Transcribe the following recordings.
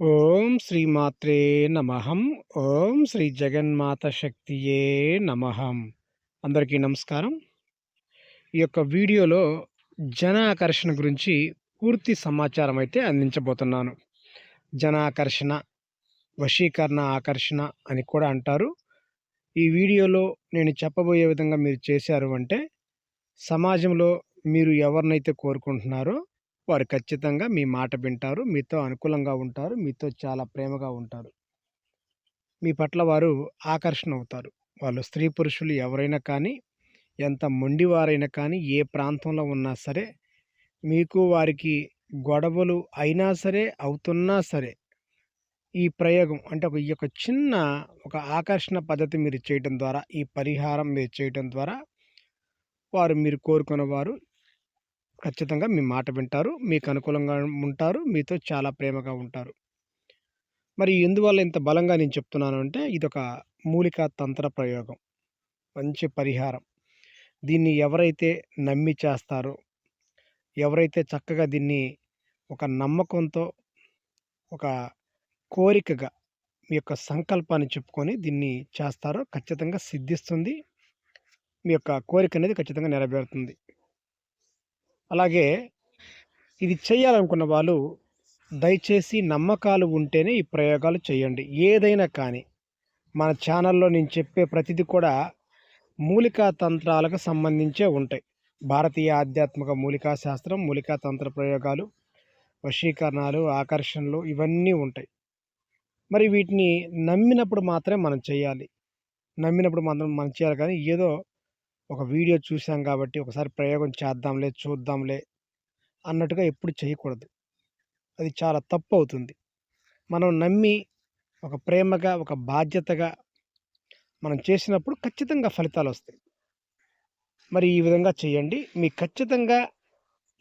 ఓం శ్రీమాత్రే నమహం ఓం శ్రీ జగన్మాత శక్తియే నమహం అందరికీ నమస్కారం. ఈ యొక్క వీడియోలో జన ఆకర్షణ గురించి పూర్తి సమాచారం అయితే అందించబోతున్నాను. జన ఆకర్షణ వశీకరణ ఆకర్షణ అని కూడా అంటారు. ఈ వీడియోలో నేను చెప్పబోయే విధంగా మీరు చేశారు అంటే సమాజంలో మీరు ఎవరినైతే కోరుకుంటున్నారో వారు ఖచ్చితంగా మీ మాట వింటారు మీతో అనుకూలంగా ఉంటారు మీతో చాలా ప్రేమగా ఉంటారు. మీ పట్ల వారు ఆకర్షణ అవుతారు. వాళ్ళు స్త్రీ పురుషులు ఎవరైనా కానీ ఎంత మొండివారైనా కానీ ఏ ప్రాంతంలో ఉన్నా సరే మీకు వారికి గొడవలు అయినా సరే అవుతున్నా సరే ఈ ప్రయోగం అంటే ఒక ఈ యొక్క చిన్న ఒక ఆకర్షణ పద్ధతి మీరు చేయటం ద్వారా ఈ పరిహారం మీరు చేయటం ద్వారా వారు మీరు కోరుకున్న వారు ఖచ్చితంగా మీ మాట వింటారు. మీకు అనుకూలంగా ఉంటారు. మీతో చాలా ప్రేమగా ఉంటారు. మరి ఎందువల్ల ఇంత బలంగా నేను చెప్తున్నాను అంటే ఇదొక మూలిక తంత్ర ప్రయోగం. మంచి పరిహారం. దీన్ని ఎవరైతే నమ్మి చేస్తారో ఎవరైతే చక్కగా దీన్ని ఒక నమ్మకంతో ఒక కోరికగా మీ యొక్క సంకల్పాన్ని చెప్పుకొని దీన్ని చేస్తారో ఖచ్చితంగా సిద్ధిస్తుంది. మీ యొక్క కోరిక అనేది ఖచ్చితంగా నెరవేరుతుంది. అలాగే ఇది చేయాలనుకున్న వాళ్ళు దయచేసి నమ్మకాలు ఉంటేనే ఈ ప్రయోగాలు చేయండి ఏదైనా కానీ మన ఛానల్లో నేను చెప్పే ప్రతిదీ కూడా మూలికా తంత్రాలకు సంబంధించే ఉంటాయి. భారతీయ ఆధ్యాత్మిక మూలికా శాస్త్రం మూలికా తంత్ర ప్రయోగాలు వశీకరణాలు ఆకర్షణలు ఇవన్నీ ఉంటాయి. మరి వీటిని నమ్మినప్పుడు మాత్రమే మనం చేయాలి నమ్మినప్పుడు మాత్రం మనం చేయాలి కానీ ఏదో ఒక వీడియో చూసాం కాబట్టి ఒకసారి ప్రయోగం చేద్దాంలే చూద్దాంలే అన్నట్టుగా ఎప్పుడు చేయకూడదు. అది చాలా తప్పు అవుతుంది. మనం నమ్మి ఒక ప్రేమగా ఒక బాధ్యతగా మనం చేసినప్పుడు ఖచ్చితంగా ఫలితాలు వస్తాయి. మరి ఈ విధంగా చేయండి. మీ ఖచ్చితంగా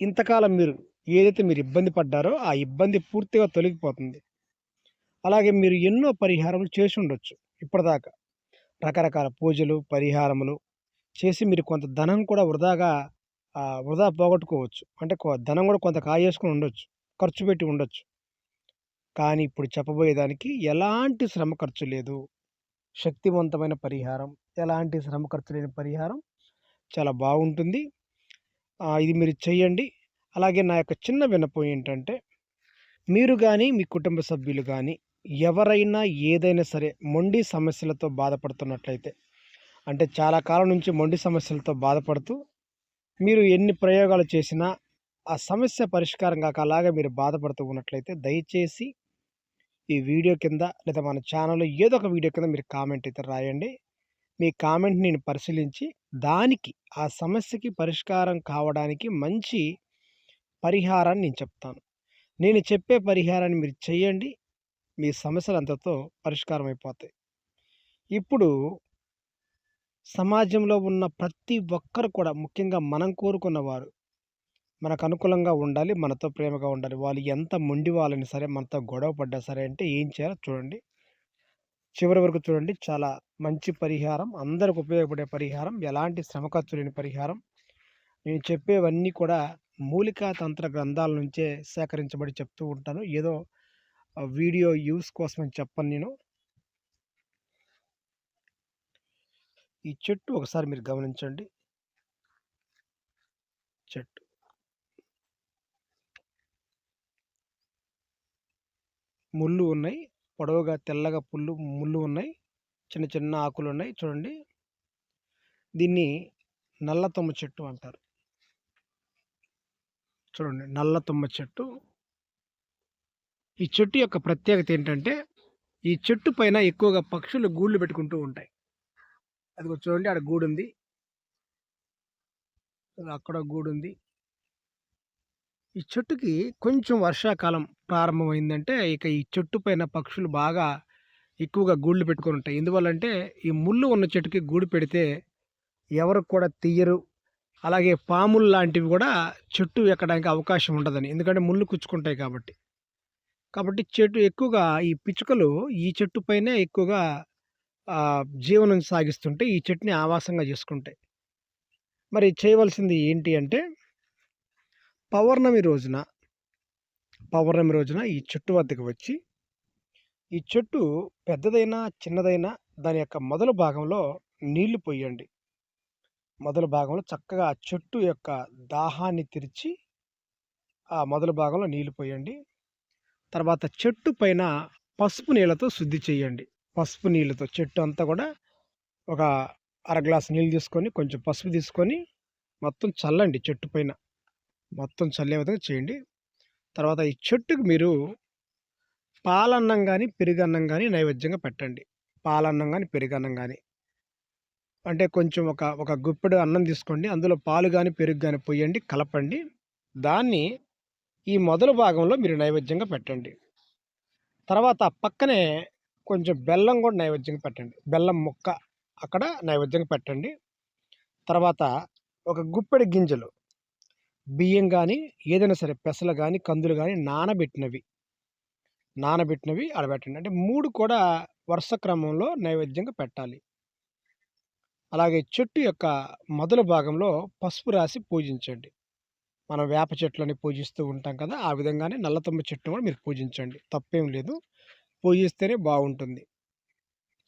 ఇంతకాలం మీరు ఏదైతే మీరు ఇబ్బంది పడ్డారో ఆ ఇబ్బంది పూర్తిగా తొలగిపోతుంది. అలాగే మీరు ఎన్నో పరిహారములు చేసి ఉండొచ్చు. ఇప్పటిదాకా రకరకాల పూజలు పరిహారములు చేసి మీరు కొంత ధనం కూడా వృధాగా వృధా పోగొట్టుకోవచ్చు. అంటే ధనం కూడా కొంత కాయేసుకుని ఉండొచ్చు. ఖర్చు పెట్టి ఉండొచ్చు. కానీ ఇప్పుడు చెప్పబోయేదానికి ఎలాంటి శ్రమ ఖర్చు లేదు. శక్తివంతమైన పరిహారం ఎలాంటి శ్రమ ఖర్చు లేని పరిహారం చాలా బాగుంటుంది. ఇది మీరు చేయండి అలాగే నా యొక్క చిన్న వినపం ఏంటంటే మీరు కానీ మీ కుటుంబ సభ్యులు కానీ ఎవరైనా ఏదైనా సరే మొండి సమస్యలతో బాధపడుతున్నట్లయితే అంటే చాలా కాలం నుంచి మొండి సమస్యలతో బాధపడుతూ మీరు ఎన్ని ప్రయోగాలు చేసినా ఆ సమస్య పరిష్కారం కాక అలాగే మీరు బాధపడుతూ ఉన్నట్లయితే దయచేసి ఈ వీడియో కింద లేదా మన ఛానల్లో ఏదో ఒక వీడియో కింద మీరు కామెంట్ అయితే రాయండి. మీ కామెంట్ నేను పరిశీలించి దానికి ఆ సమస్యకి పరిష్కారం కావడానికి మంచి పరిహారాన్ని నేను చెప్తాను. నేను చెప్పే పరిహారాన్ని మీరు చేయండి. మీ సమస్యలు అంతతో పరిష్కారం అయిపోతాయి ఇప్పుడు సమాజంలో ఉన్న ప్రతి ఒక్కరు కూడా ముఖ్యంగా మనం కోరుకున్నవారు మనకు అనుకూలంగా ఉండాలి మనతో ప్రేమగా ఉండాలి. వాళ్ళు ఎంత మొండి వాళ్ళని సరే మనతో గొడవ పడ్డా సరే అంటే ఏం చేయాలో చూడండి. చివరి వరకు చూడండి. చాలా మంచి పరిహారం అందరికి ఉపయోగపడే పరిహారం ఎలాంటి శ్రమ ఖర్చు లేని పరిహారం. నేను చెప్పేవన్నీ కూడా మూలికా తంత్ర గ్రంథాల నుంచే సేకరించబడి చెప్తూ ఉంటాను. ఏదో వీడియో యూస్ కోసం చెప్పను నేను. ఈ చెట్టు ఒకసారి మీరు గమనించండి. చెట్టు. ముళ్ళు ఉన్నాయి. పొడవుగా తెల్లగా పుల్లు ముళ్ళు ఉన్నాయి. చిన్న చిన్న ఆకులు ఉన్నాయి. చూడండి. దీన్ని నల్ల తుమ్మ చెట్టు అంటారు. చూడండి. నల్ల తుమ్మ చెట్టు. ఈ చెట్టు యొక్క ప్రత్యేకత ఏంటంటే ఈ చెట్టు పైన ఎక్కువగా పక్షులు గూళ్ళు పెట్టుకుంటూ ఉంటాయి. అది చూడండి అక్కడ గూడు ఉంది. అక్కడ గూడు ఉంది. ఈ చెట్టుకి కొంచెం వర్షాకాలం ప్రారంభమైందంటే ఇక ఈ చెట్టు పైన పక్షులు బాగా ఎక్కువగా గూళ్ళు పెట్టుకొని ఉంటాయి. ఎందువల్లంటే ఈ ముళ్ళు ఉన్న చెట్టుకి గూడు పెడితే ఎవరు కూడా తీయరు. అలాగే పాములు లాంటివి కూడా చెట్టు ఎక్కడానికి అవకాశం ఉండదని. ఎందుకంటే ముళ్ళు కుచ్చుకుంటాయి కాబట్టి. కాబట్టి చెట్టు ఎక్కువగా ఈ పిచ్చుకలు ఈ చెట్టు పైనే ఎక్కువగా జీవనం సాగిస్తుంటే ఈ చెట్టుని ఆవాసంగా చేసుకుంటాయి. మరి చేయవలసింది ఏంటి అంటే పౌర్ణమి రోజున పౌర్ణమి రోజున ఈ చెట్టు వద్దకు వచ్చి ఈ చెట్టు పెద్దదైనా చిన్నదైనా దాని యొక్క మొదలు భాగంలో నీళ్ళు పోయండి. మొదలు భాగంలో చక్కగా ఆ చెట్టు యొక్క దాహాన్ని తెరిచి ఆ మొదలు భాగంలో నీళ్ళు పోయండి. తర్వాత చెట్టు పైన పసుపు నీళ్ళతో శుద్ధి చేయండి. పసుపు నీళ్ళతో చెట్టు అంతా కూడా ఒక అర గ్లాస్ నీళ్ళు తీసుకొని కొంచెం పసుపు తీసుకొని మొత్తం చల్లండి చెట్టు పైన. మొత్తం చల్లే విధంగా చేయండి. తర్వాత ఈ చెట్టుకు మీరు పాలన్నం కానీ పెరుగన్నం కానీ నైవేద్యంగా పెట్టండి. పాలన్నం కానీ పెరుగన్నం కానీ అంటే కొంచెం ఒక ఒక గుప్పెడు అన్నం తీసుకోండి. అందులో పాలు కానీ పెరుగు కానీ పోయండి కలపండి. దాన్ని ఈ మొదలు భాగంలో మీరు నైవేద్యంగా పెట్టండి. తర్వాత పక్కనే కొంచెం బెల్లం కూడా నైవేద్యంగా పెట్టండి. బెల్లం ముక్క అక్కడ నైవేద్యంగా పెట్టండి. తర్వాత ఒక గుప్పెడు గింజలు బియ్యం కానీ ఏదైనా సరే పెసలు కానీ కందులు కానీ నానబెట్టినవి. నానబెట్టినవి ఆడబెట్టండి. అంటే మూడు కూడా వరుస క్రమంలో నైవేద్యంగా పెట్టాలి. అలాగే చెట్టు యొక్క మొదలు భాగంలో పసుపు రాసి పూజించండి. మనం వేప చెట్లని పూజిస్తూ ఉంటాం కదా ఆ విధంగానే నల్లతమ్మ చెట్టును కూడా మీరు పూజించండి. తప్పేం లేదు. పూజిస్తేనే బాగుంటుంది.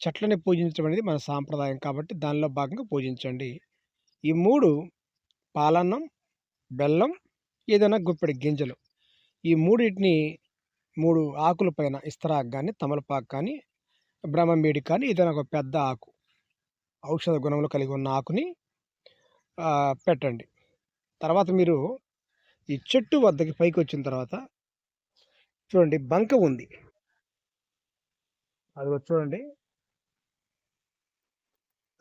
చెట్లని పూజించడం అనేది మన సాంప్రదాయం కాబట్టి దానిలో భాగంగా పూజించండి. ఈ మూడు పాలన్నం బెల్లం ఏదైనా గుప్పెడి గింజలు. ఈ మూడింటిని మూడు ఆకుల పైన ఇస్తరాకు కానీ తమలపాకు కానీ బ్రహ్మమేడి కానీ ఏదైనా ఒక పెద్ద ఆకు ఔషధ గుణములు కలిగి ఉన్న ఆకుని పెట్టండి. తర్వాత మీరు ఈ చెట్టు వద్దకి పైకి వచ్చిన తర్వాత చూడండి బంక ఉంది. అది చూడండి.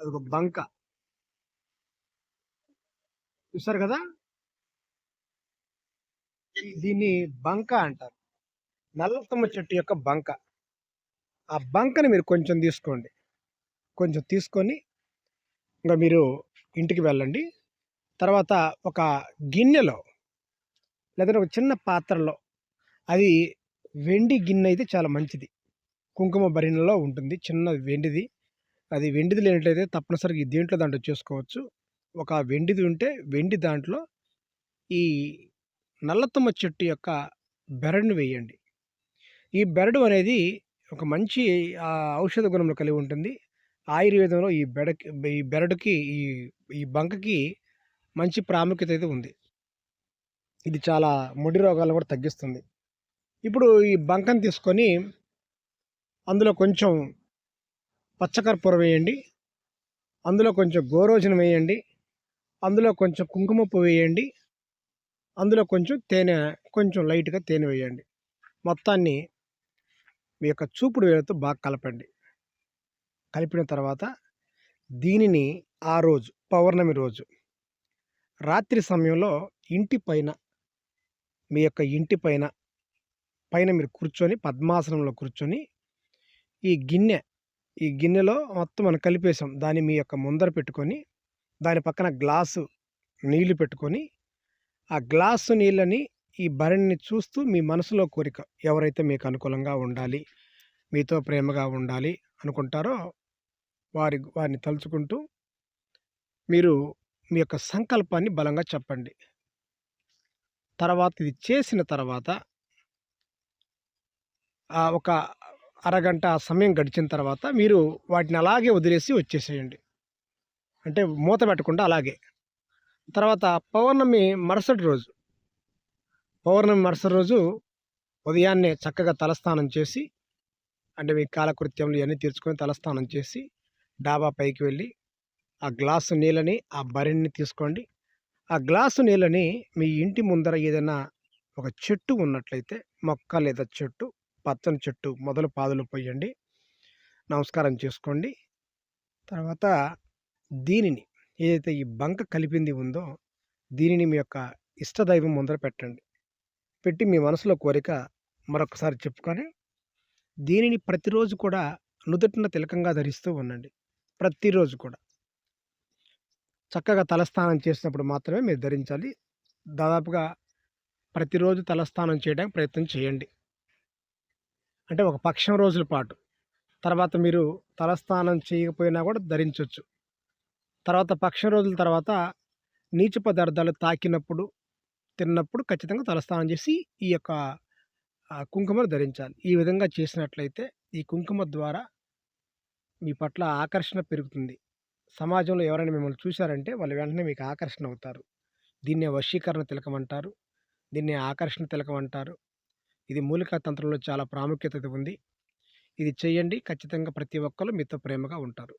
అది ఒక బంక. చూసారు కదా? దీన్ని బంక అంటారు. నల్లతమ్మ చెట్టు యొక్క బంక. ఆ బంకని మీరు కొంచెం తీసుకోండి. కొంచెం తీసుకొని ఇంకా మీరు ఇంటికి వెళ్ళండి. తర్వాత ఒక గిన్నెలో లేదంటే ఒక చిన్న పాత్రలో అది వెండి గిన్నె అయితే చాలా మంచిది. కుంకుమ భరిణలో ఉంటుంది. చిన్న వెండిది. అది వెండిది లేనట్లయితే తప్పనిసరిగా దీంట్లో దాంట్లో చేసుకోవచ్చు. ఒక వెండిది ఉంటే వెండి దాంట్లో ఈ నల్లతమ్మ చెట్టు యొక్క బెరడును వేయండి. ఈ బెరడు అనేది ఒక మంచి ఔషధ గుణంలో కలిగి ఉంటుంది. ఆయుర్వేదంలో ఈ బెడకి ఈ బెరడుకి ఈ ఈ బంకకి మంచి ప్రాముఖ్యత అయితే ఉంది. ఇది చాలా ముడి రోగాలను కూడా తగ్గిస్తుంది. ఇప్పుడు ఈ బంకను తీసుకొని అందులో కొంచెం పచ్చకర్పూరం వేయండి. అందులో కొంచెం గోరోజనం వేయండి. అందులో కొంచెం కుంకుమ పువ్వు వేయండి. అందులో కొంచెం తేనె కొంచెం లైట్గా తేనె వేయండి. మొత్తాన్ని మీ యొక్క చూపుడు వేలతో బాగా కలపండి. కలిపిన తర్వాత దీనిని ఆ రోజు పౌర్ణమి రోజు రాత్రి సమయంలో ఇంటి పైన మీ యొక్క ఇంటి పైన పైన మీరు కూర్చొని పద్మాసనంలో కూర్చొని ఈ గిన్నె ఈ గిన్నెలో మొత్తం మనం కలిపేసాం దాన్ని మీ యొక్క ముందర పెట్టుకొని దాని పక్కన గ్లాసు నీళ్ళు పెట్టుకొని ఆ గ్లాసు నీళ్ళని ఈ భరణిని చూస్తూ మీ మనసులో కోరిక ఎవరైతే మీకు అనుకూలంగా ఉండాలి మీతో ప్రేమగా ఉండాలి అనుకుంటారో వారి వారిని తలుచుకుంటూ మీరు మీ యొక్క సంకల్పాన్ని బలంగా చెప్పండి. తర్వాత ఇది చేసిన తర్వాత ఒక అరగంట సమయం గడిచిన తర్వాత మీరు వాటిని అలాగే వదిలేసి వచ్చేసేయండి. అంటే మూత పెట్టకుండా అలాగే. తర్వాత పౌర్ణమి మరుసటి రోజు పౌర్ణమి మరుసటి రోజు ఉదయాన్నే చక్కగా తలస్నానం చేసి అంటే మీ కాలకృత్యంలో ఇవన్నీ తీర్చుకొని తలస్నానం చేసి డాబా పైకి వెళ్ళి ఆ గ్లాసు నీళ్ళని ఆ బరిని తీసుకోండి. ఆ గ్లాసు నీళ్ళని మీ ఇంటి ముందర ఏదైనా ఒక చెట్టు ఉన్నట్లయితే మొక్క లేదా చెట్టు పచ్చని చెట్టు మొదలు పాదులు పోయండి. నమస్కారం చేసుకోండి. తర్వాత దీనిని ఏదైతే ఈ బంక కలిపింది ఉందో దీనిని మీ యొక్క ఇష్టదైవం ముందర పెట్టండి. పెట్టి మీ మనసులో కోరిక మరొకసారి చెప్పుకొని దీనిని ప్రతిరోజు కూడా నుదుటిన తిలకంగా ధరిస్తూ ఉండండి. ప్రతిరోజు కూడా. చక్కగా తలస్నానం చేసినప్పుడు మాత్రమే మీరు ధరించాలి. దాదాపుగా ప్రతిరోజు తలస్నానం చేయడానికి ప్రయత్నం చేయండి. అంటే ఒక పక్షం రోజుల పాటు. తర్వాత మీరు తలస్నానం చేయకపోయినా కూడా ధరించవచ్చు తర్వాత పక్షం రోజుల తర్వాత నీచు పదార్థాలు తాకినప్పుడు తిన్నప్పుడు ఖచ్చితంగా తలస్నానం చేసి ఈ యొక్క కుంకుమను ధరించాలి. ఈ విధంగా చేసినట్లయితే ఈ కుంకుమ ద్వారా మీ పట్ల ఆకర్షణ పెరుగుతుంది. సమాజంలో ఎవరైనా మిమ్మల్ని చూశారంటే వాళ్ళు వెంటనే మీకు ఆకర్షణ అవుతారు. దీన్నే వశీకరణ తిలకం అంటారు. దీన్నే ఆకర్షణ తిలకం అంటారు. ఇది మూలికా తంత్రంలో చాలా ప్రాముఖ్యత ఉంది. ఇది చేయండి. ఖచ్చితంగా ప్రతి ఒక్కరు మీతో ప్రేమగా ఉంటారు.